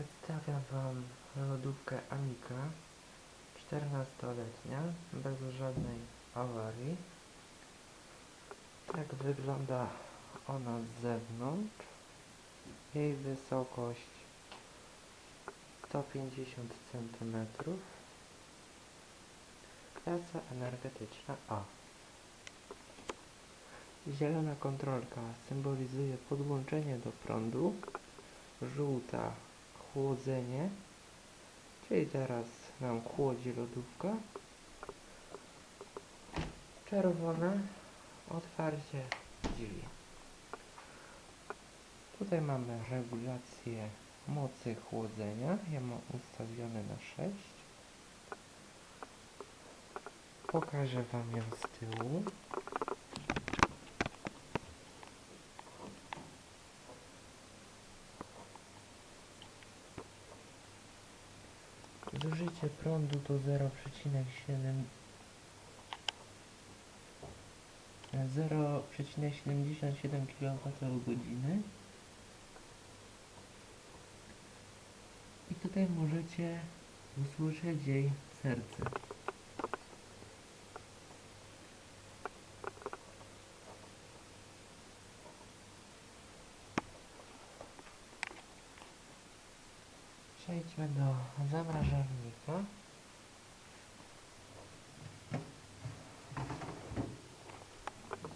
Przedstawiam Wam lodówkę Amika 14-letnia, bez żadnej awarii. Tak wygląda ona z zewnątrz. Jej wysokość 150 cm. Klasa energetyczna A. Zielona kontrolka symbolizuje podłączenie do prądu. Żółta chłodzenie, czyli teraz nam chłodzi lodówka. Czerwone otwarcie drzwi. Tutaj mamy regulację mocy chłodzenia. Ja mam ustawione na 6. Pokażę Wam ją z tyłu. Zużycie prądu to 0,7 0,77 kWh i tutaj możecie usłyszeć jej serce. Przejdźmy do zamrażalnika.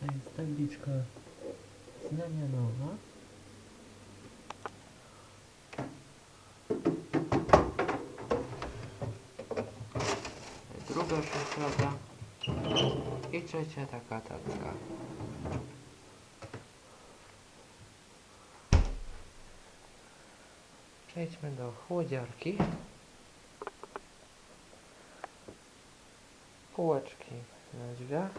To jest tabliczka znamionowa. Druga szuflada i trzecia taka tacka. Przejdźmy do chłodziarki. Półeczki na drzwiach.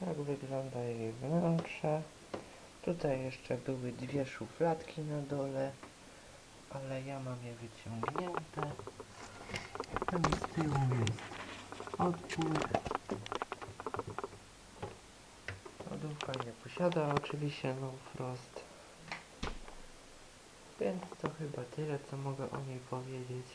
Tak wygląda jej wnętrze. Tutaj jeszcze były dwie szufladki na dole, ale ja mam je wyciągnięte. Tam z tyłu jest odpływ. Lodówka nie posiada oczywiście no frost. Więc to chyba tyle, co mogę o niej powiedzieć.